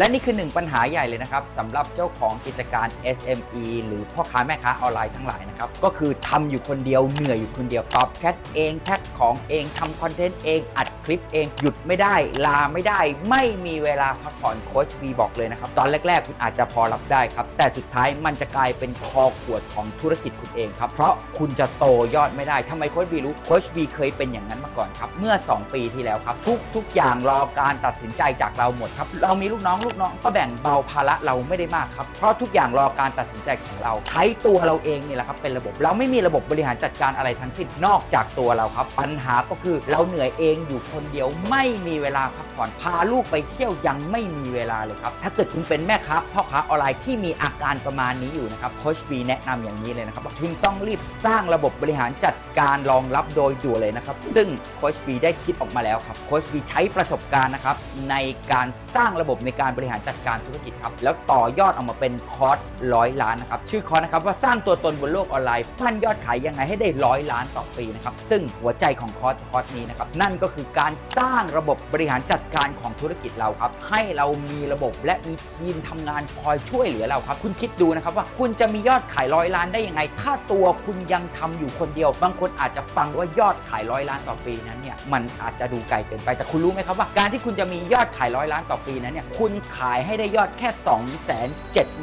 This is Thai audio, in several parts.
และนี่คือหนึ่งปัญหาใหญ่เลยนะครับสำหรับเจ้าของกิจการ SME หรือพ่อค้าแม่ค้าออนไลน์ทั้งหลายนะครับ ก็คือทำอยู่คนเดียวเหนื่อยอยู่คนเดียวตอบแชทเองแชทของเองทำคอนเทนต์เองอัดคลิปเองหยุดไม่ได้ ลาไม่ได้ ไม่มีเวลาพักผ่อนโค้ชบีบอกเลยนะครับ ตอนแรก ๆ คุณอาจจะพอรับได้ครับ แต่สุดท้ายมันจะกลายเป็นคอขวดของธุรกิจคุณเองครับ เพราะคุณจะโตยอดไม่ได้ทำไมโค้ชบีรู้โค้ชบีเคยเป็นอย่างนั้นมาก่อนครับเมื่อ 2 ปีที่แล้วครับทุกทุกอย่างรอการตัดสินใจจากเราหมดครับเรามีลูกน้องลูกน้องก็แบ่งเบาภาระเราไม่ได้มากครับ เพราะทุกอย่างรอการตัดสินใจของเราใช้ตัวเราเองนี่แหละครับเป็นระบบเราไม่มีระบบบริหารจัดการอะไรทั้งสิ้นนอกจากตัวเราครับ ปัญหาก็คือเราเหนื่อยเองอยู่คนเดียวไม่มีเวลาพักผ่อนพาลูกไปเที่ยวยังไม่มีเวลาเลยครับถ้าเกิดคุณเป็นแม่ค้าพ่อค้าออนไลน์ที่มีอาการประมาณนี้อยู่นะครับโคชบีแนะนำอย่างนี้เลยนะครับว่าคุณต้องรีบสร้างระบบบริหารจัดการรองรับโดยด่วนเลยนะครับซึ่งโคชบีได้คิดออกมาแล้วครับโคชบีใช้ประสบการณ์นะครับในการสร้างระบบในการบริหารจัดการธุรกิจครับ แล้วต่อยอดออกมาเป็นคอร์สร้อยล้านนะครับ ชื่อคอร์สนะครับว่าสร้างตัวตนบนโลกออนไลน์ปั้นยอดขายยังไงให้ได้ร้อยล้านต่อปีนะครับ ซึ่งหัวใจของคอร์สคอร์สนี้นะครับ นั่นก็คือการสร้างระบบบริหารจัดการของธุรกิจเราครับ ให้เรามีระบบและมีทีมทำงานคอยช่วยเหลือเราครับ คุณคิดดูนะครับว่าคุณจะมียอดขายร้อยล้านได้ยังไง ถ้าตัวคุณยังทำอยู่คนเดียว บางคนอาจจะฟังว่ายอดขายร้อยล้านต่อปีนั้นเนี่ย มันอาจจะดูไกลเกินไป แต่คุณรู้ไหมครับว่า การที่คุณจะมียอดขายร้อยล้านต่อปีนั้นเนี่ย คุณขายให้ได้ยอดแค่ 2 7 0 0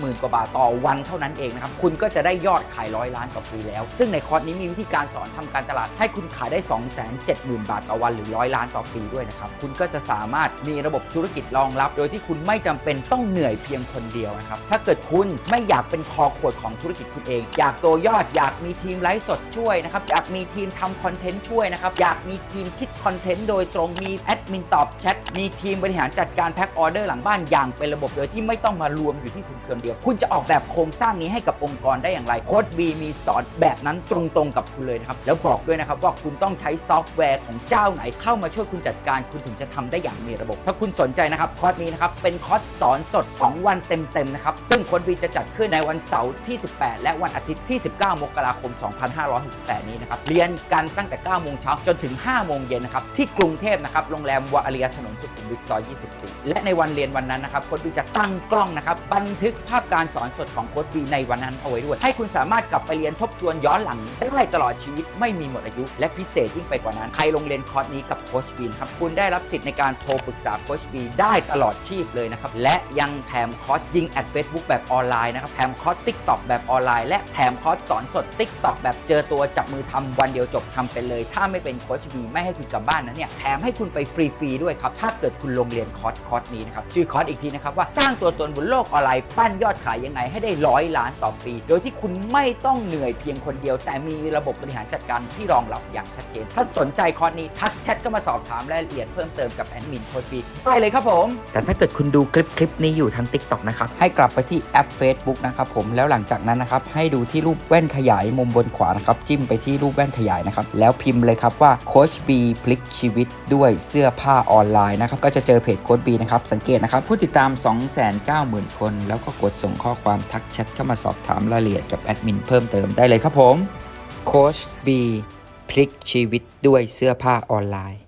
0 0 กว่าบาทต่อวันเท่านั้นเองนะครับ คุณก็จะได้ยอดขายร้อยล้านต่อปีแล้ว ซึ่งในคอร์สนี้มีวิธีการสอนทำการตลาดให้คุณขายได้ 2 7 0 0 0 0 บาทต่อวันหรือร้อยล้านต่อปีด้วยนะครับ คุณก็จะสามารถมีระบบธุรกิจรองรับ โดยที่คุณไม่จำเป็นต้องเหนื่อยเพียงคนเดียวนะครับ ถ้าเกิดคุณไม่อยากเป็นคอขวดของธุรกิจคุณเอง อยากโตยอด อยากมีทีมไลฟ์สดช่วยนะครับ อยากมีทีมทำคอนเทนต์ช่วยนะครับ อยากมีทีมคิดคอนเทนต์โดยตรง มีแอดมินตอบแชท มีทีมบริหารจัดการแพ็คออเดอร์หลังบ้านอย่างเป็นระบบโดยที่ไม่ต้องมารวมอยู่ที่ศูนย์คนเดียว คุณจะออกแบบโครงสร้างนี้ให้กับองค์กรได้อย่างไรโค้ดบีมีสอนแบบนั้นตรงๆกับคุณเลยนะครับแล้วบอกด้วยนะครับว่าคุณต้องใช้ซอฟต์แวร์ของเจ้าไหนเข้ามาช่วยคุณจัดการคุณถึงจะทำได้อย่างมีระบบ ถ้าคุณสนใจนะครับคอร์สนี้นะครับเป็นคอร์สสอนสด 2 วันเต็มๆนะครับซึ่งโค้ดบีจะจัดขึ้นในวันเสาร์ที่ 18 และวันอาทิตย์ที่ 19 มกราคม 2568 นี้นะครับเรียนกันตั้งแต่ 9 โมงเช้าจนถึง 5 โมงเย็นนะครับที่กรุงเทพนะครับโรงแรมวาอาเรียถนนสุขุมวิทซอย 24 และในวันเรียนวันนั้นนะครับโค้ดบีจะตั้งกล้องนะครับบันทึกภาพการสอนสดของโค้ดบีในวันนั้นเอาไว้ด้วย ให้คุณสามารถกลับไปเรียนทบทวนย้อนหลังได้ตลอดชีวิตไม่มีหมดอายุ และพิเศษยิ่งไปกว่านั้นใครลงเรียนคอร์สนี้กับโค้ชบีครับคุณได้รับสิทธิ์ในการโทรปรึกษาโค้ชบีได้ตลอดชีพเลยนะครับและยังแถมคอร์สยิงแอดเฟซบุ๊กแบบออนไลน์นะครับแถมคอร์สติ๊กต็อกแบบออนไลน์และแถมคอร์สสอนสดติ๊กต็อกแบบเจอตัวจับมือทำวันเดียวจบทำไปเลย ถ้าไม่เป็นโค้ชบีไม่ให้คุณกลับบ้านนะเนี่ยแถมให้คุณไปฟรีๆด้วยครับถ้าเกิดคุณลงเรียนคอร์สคอร์สนี้นะครับชื่อคอร์สอีกทีนะครับว่าสร้างตัวตนบนโลกออนไลน์ปั้นยอดขายยังไงให้ได้ร้อยล้านต่อปี โดยที่คุณไม่ต้องเหนื่อยเพียงคนเดียว แต่มีระบบบริหารจัดการที่รองรับอย่างชัดเจน ถ้าสนใจคอร์สนี้ทักแชทก็มาสอบถามรายละเอียดเพิ่มเติมกับแอดมินโค้ชบีได้เลยครับผม แต่ถ้าเกิดคุณดูคลิปคลิปนี้อยู่ทาง TikTok นะครับให้กลับไปที่แอป Facebook นะครับผมแล้วหลังจากนั้นนะครับให้ดูที่รูปแว่นขยายมุมบนขวานะครับจิ้มไปที่รูปแว่นขยายนะครับแล้วพิมพ์เลยครับว่าโค้ชบีพลิกชีวิตด้วยเสื้อผ้าออนไลน์นะครับก็จะเจอเพจโค้ชบีนะครับสังเกตนะครับผู้ติดตาม 290,000 คน แล้วก็กดส่งข้อความทักแชทเข้ามาสอบถามรายละเอียดกับแอดมินเพิ่มเติมได้เลยครับผม โค้ชบีพลิกชีวิตด้วยเสื้อผ้าออนไลน์